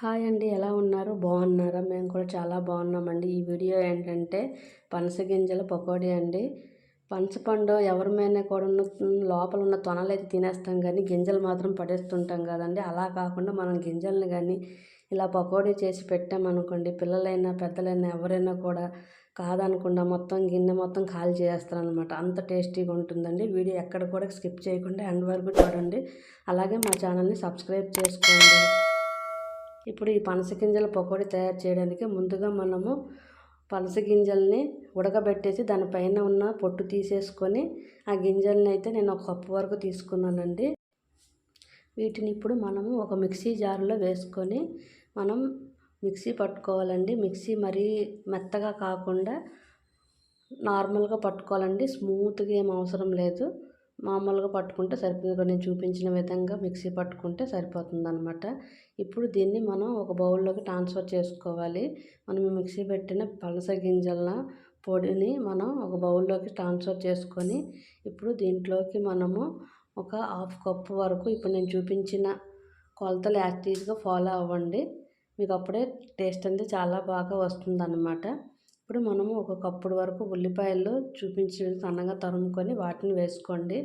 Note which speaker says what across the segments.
Speaker 1: Hi అండి ఎలా ఉన్నారు? బాగున్నారా? మేము కూడా చాలా బాగున్నామండి. ఈ వీడియో ఏంటంటే పనస గింజల పకోడీ అండి. పనసపండు ఎవరి మీద కూడా ఉన్న లోపల ఉన్న తొనలు అయితే తినేస్తాం కానీ గింజలు మాత్రం పడేస్తుంటాం కదండి. అలా కాకుండా మనం గింజల్ని కానీ ఇలా పకోడీ చేసి పెట్టామనుకోండి పిల్లలైనా పెద్దలైనా ఎవరైనా కూడా కాదనకుండా మొత్తం గిన్నె మొత్తం ఖాళీ చేస్తారనమాట అంత టేస్టీగా ఉంటుందండి. వీడియో ఎక్కడ కూడా స్కిప్ చేయకుండా ఎండ్ వరకు చూడండి. అలాగే మా ఛానల్ని సబ్స్క్రైబ్ చేసుకోండి. ఇప్పుడు ఈ పనస గింజల పకోడీ తయారు చేయడానికి ముందుగా మనము పనస గింజల్ని ఉడకబెట్టేసి దానిపైన ఉన్న పొట్టు తీసేసుకొని ఆ గింజల్ని అయితే నేను ఒక కప్పు వరకు తీసుకున్నానండి. వీటిని ఇప్పుడు మనము ఒక మిక్సీ జార్లో వేసుకొని మనం మిక్సీ పట్టుకోవాలండి. మిక్సీ మరీ మెత్తగా కాకుండా నార్మల్గా పట్టుకోవాలండి. స్మూత్గా ఏం అవసరం లేదు. మామూలుగా పట్టుకుంటే సరిపోతుంది. నేను చూపించిన విధంగా మిక్సీ పట్టుకుంటే సరిపోతుంది అనమాట ఇప్పుడు దీన్ని మనం ఒక బౌల్లోకి ట్రాన్స్ఫర్ చేసుకోవాలి. మనం మిక్సీ పెట్టిన పలస గింజల పొడిని మనం ఒక బౌల్లోకి ట్రాన్స్ఫర్ చేసుకొని ఇప్పుడు దీంట్లోకి మనము ఒక హాఫ్ కప్పు వరకు ఇప్పుడు నేను చూపించిన కొలతలు యాక్టివ్గా ఫాలో అవ్వండి. మీకు అప్పుడే టేస్ట్ అనేది చాలా బాగా వస్తుంది ఇప్పుడు మనము ఒక కప్పుడు వరకు ఉల్లిపాయలు చూపించి సన్నగా తరుముకొని వాటిని వేసుకోండి.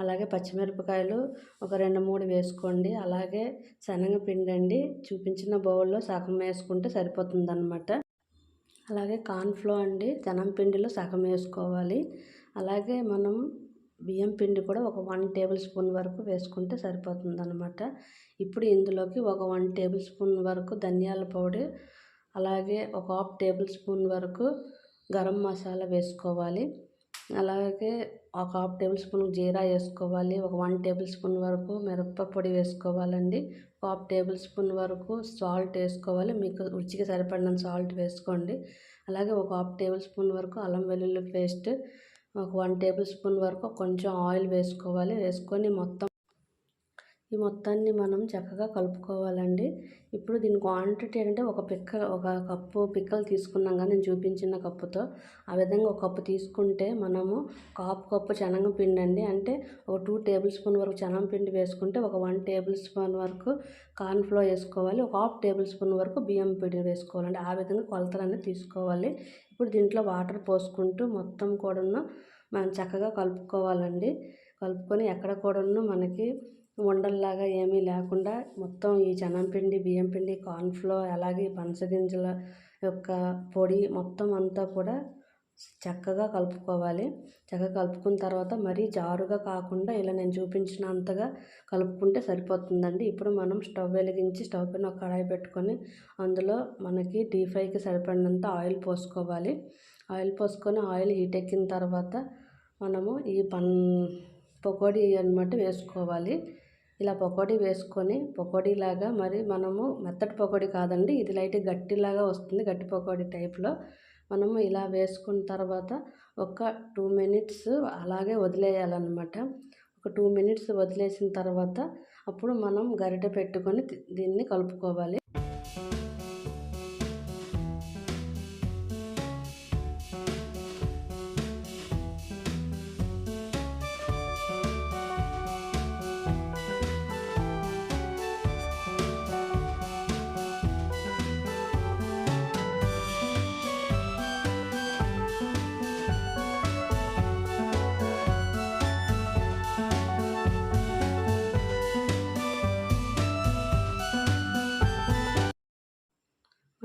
Speaker 1: అలాగే పచ్చిమిరపకాయలు ఒక రెండు మూడు వేసుకోండి. అలాగే శనగపిండి అండి చూపించిన బౌల్లో సగం వేసుకుంటే సరిపోతుందన్నమాట. అలాగే కార్న్ఫ్లో అండి శనగ పిండిలో సగం వేసుకోవాలి. అలాగే మనం బియ్యం పిండి కూడా ఒక వన్ టేబుల్ స్పూన్ వరకు వేసుకుంటే సరిపోతుందన్నమాట. ఇప్పుడు ఇందులోకి ఒక వన్ టేబుల్ స్పూన్ వరకు ధనియాల పౌడర్ అలాగే ఒక హాఫ్ టేబుల్ స్పూన్ వరకు గరం మసాలా వేసుకోవాలి. అలాగే ఒక హాఫ్ టేబుల్ స్పూన్ జీరా వేసుకోవాలి. ఒక వన్ టేబుల్ స్పూన్ వరకు మిరపపొడి వేసుకోవాలండి. ఒక హాఫ్ టేబుల్ స్పూన్ వరకు సాల్ట్ వేసుకోవాలి. మీకు రుచికి సరిపడిన సాల్ట్ వేసుకోండి. అలాగే ఒక హాఫ్ టేబుల్ స్పూన్ వరకు అల్లం వెల్లుల్లి పేస్ట్ ఒక వన్ టేబుల్ స్పూన్ వరకు కొంచెం ఆయిల్ వేసుకోవాలి. వేసుకొని మొత్తం ఈ మొత్తాన్ని మనం చక్కగా కలుపుకోవాలండి. ఇప్పుడు దీని క్వాంటిటీ అంటే ఒక పిక్క ఒక కప్పు పిక్కలు తీసుకున్నాం కానీ నేను చూపించిన కప్పుతో. ఆ విధంగా ఒక కప్పు తీసుకుంటే మనము కాపు కప్పు శనగపిండి అండి. అంటే ఒక టూ టేబుల్ స్పూన్ వరకు శనగపిండి వేసుకుంటే ఒక వన్ టేబుల్ స్పూన్ వరకు కార్న్ఫ్లోర్ వేసుకోవాలి. ఒక హాఫ్ టేబుల్ స్పూన్ వరకు బియ్యం పిండి వేసుకోవాలండి. ఆ విధంగా కొలతలు తీసుకోవాలి. ఇప్పుడు దీంట్లో వాటర్ పోసుకుంటూ మొత్తం కూడాను మనం చక్కగా కలుపుకోవాలండి. కలుపుకొని ఎక్కడ కూడాను మనకి ఉండల్లాగా ఏమీ లేకుండా మొత్తం ఈ శనగపిండి బియ్యం పిండి కార్న్ఫ్లోర్ అలాగే పనసగింజల యొక్క పొడి మొత్తం అంతా కూడా చక్కగా కలుపుకోవాలి. చక్కగా కలుపుకున్న తర్వాత మరీ జారుగా కాకుండా ఇలా నేను చూపించినంతగా కలుపుకుంటే సరిపోతుందండి. ఇప్పుడు మనం స్టవ్ వెలిగించి స్టవ్ పైన ఒక కడాయి పెట్టుకొని అందులో మనకి డీప్ ఫ్రైకి సరిపడినంత ఆయిల్ పోసుకోవాలి. ఆయిల్ పోసుకొని ఆయిల్ హీట్ ఎక్కిన తర్వాత మనము ఈ పన్ పకోడీ అనమాట వేసుకోవాలి. ఇలా పకోడీ వేసుకొని పకోడీలాగా మరి మనము మెత్తటి పకోడీ కాదండి. ఇది లైట్ గట్టిలాగా వస్తుంది గట్టి పకోడీ టైప్లో. మనము ఇలా వేసుకున్న తర్వాత ఒక టూ మినిట్స్ అలాగే వదిలేయాలన్నమాట. ఒక టూ మినిట్స్ వదిలేసిన తర్వాత అప్పుడు మనం గరిటె పెట్టుకొని దీన్ని కలుపుకోవాలి.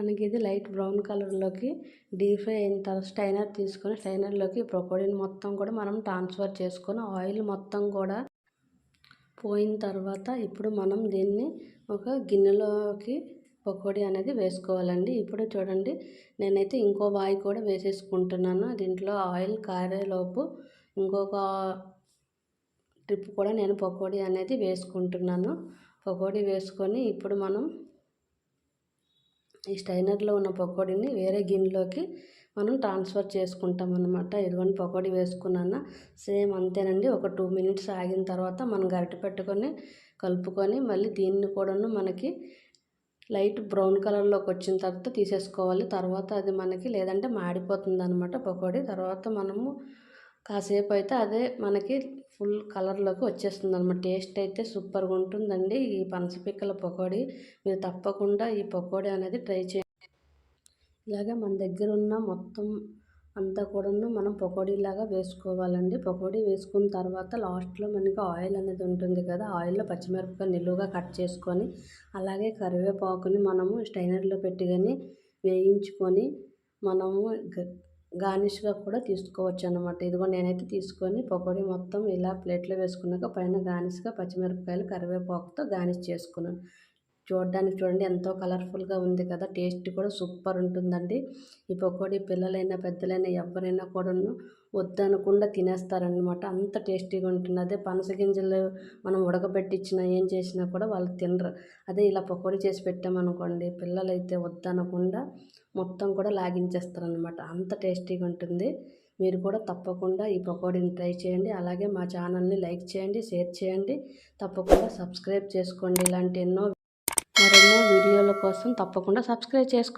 Speaker 1: మనకి ఇది లైట్ బ్రౌన్ కలర్లోకి డీప్ ఫ్రై అయిన తర్వాత స్టైనర్ తీసుకొని స్టైనర్లోకి పకోడీని మొత్తం కూడా మనం ట్రాన్స్ఫర్ చేసుకొని ఆయిల్ మొత్తం కూడా పోయిన తర్వాత ఇప్పుడు మనం దీన్ని ఒక గిన్నెలోకి పకోడీ అనేది వేసుకోవాలండి. ఇప్పుడు చూడండి నేనైతే ఇంకో వాయి కూడా వేసేసుకుంటున్నాను. దీంట్లో ఆయిల్ కారేలోపు ఇంకొక ట్రిప్ కూడా నేను పకోడీ అనేది వేసుకుంటున్నాను. పకోడీ వేసుకొని ఇప్పుడు మనం ఈ స్టైనర్లో ఉన్న పకోడీని వేరే గిన్నెలోకి మనం ట్రాన్స్ఫర్ చేసుకుంటాం అనమాట ఇదిగోని పకోడీ వేసుకున్నాను? సేమ్ అంతేనండి. ఒక టూ మినిట్స్ ఆగిన తర్వాత మనం గరిటె పెట్టుకొని కలుపుకొని మళ్ళీ దీన్ని కూడాను మనకి లైట్ బ్రౌన్ కలర్లోకి వచ్చిన తర్వాత తీసేసుకోవాలి. తర్వాత అది మనకి లేదంటే మాడిపోతుంది అనమాట పకోడీ. తర్వాత మనము కాసేపు అయితే అదే మనకి ఫుల్ కలర్లోకి వచ్చేస్తుంది అనమాట టేస్ట్ అయితే సూపర్గా ఉంటుందండి. ఈ పనస పిక్కల పకోడీ మీరు తప్పకుండా ఈ పకోడీ అనేది ట్రై చేయండి. ఇలాగే మన దగ్గర ఉన్న మొత్తం అంతా కూడాను మనం పకోడీలాగా వేసుకోవాలండి. పకోడీ వేసుకున్న తర్వాత లాస్ట్లో మనకి ఆయిల్ అనేది ఉంటుంది కదా ఆయిల్లో పచ్చిమిరపకాయ నిలువుగా కట్ చేసుకొని అలాగే కరివేపాకుని మనము స్టైనర్లో పెట్టుకొని వేయించుకొని మనము గార్నిష్గా కూడా తీసుకోవచ్చు అనమాట ఇదిగో నేనైతే తీసుకొని పకోడీ మొత్తం ఇలా ప్లేట్లో వేసుకున్నాక పైన గార్నిష్గా పచ్చిమిరపకాయలు కరివేపాకుతో గార్నిష్ చేసుకున్నాను. చూడడానికి చూడండి ఎంతో కలర్ఫుల్గా ఉంది కదా టేస్ట్ కూడా సూపర్ ఉంటుందండి. ఈ పకోడీ పిల్లలైనా పెద్దలైనా ఎవరైనా కూడాను వద్దనకుండా తినేస్తారనమాట అంత టేస్టీగా ఉంటుంది. అదే పనస గింజలు మనం ఉడకబెట్టించినా ఏం చేసినా కూడా వాళ్ళు తినరు. అదే ఇలా పకోడీ చేసి పెట్టామనుకోండి పిల్లలైతే వద్దనకుండా మొత్తం కూడా లాగించేస్తారనమాట అంత టేస్టీగా ఉంటుంది మీరు కూడా తప్పకుండా ఈ పకోడీని ట్రై చేయండి. అలాగే మా ఛానల్ని లైక్ చేయండి షేర్ చేయండి. తప్పకుండా సబ్స్క్రైబ్ చేసుకోండి. ఇలాంటి ఎన్నో మరెన్నో వీడియోల కోసం తప్పకుండా సబ్స్క్రైబ్ చేసుకోండి.